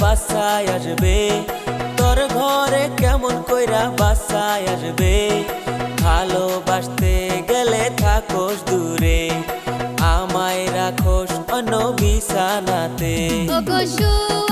বাসায় আসবে? তোর ঘরে কেমন কইরা বাসায় আসবে? ভালোবাসতে গেলে থাকোস দূরে। অন্য বিছানাতে ওগো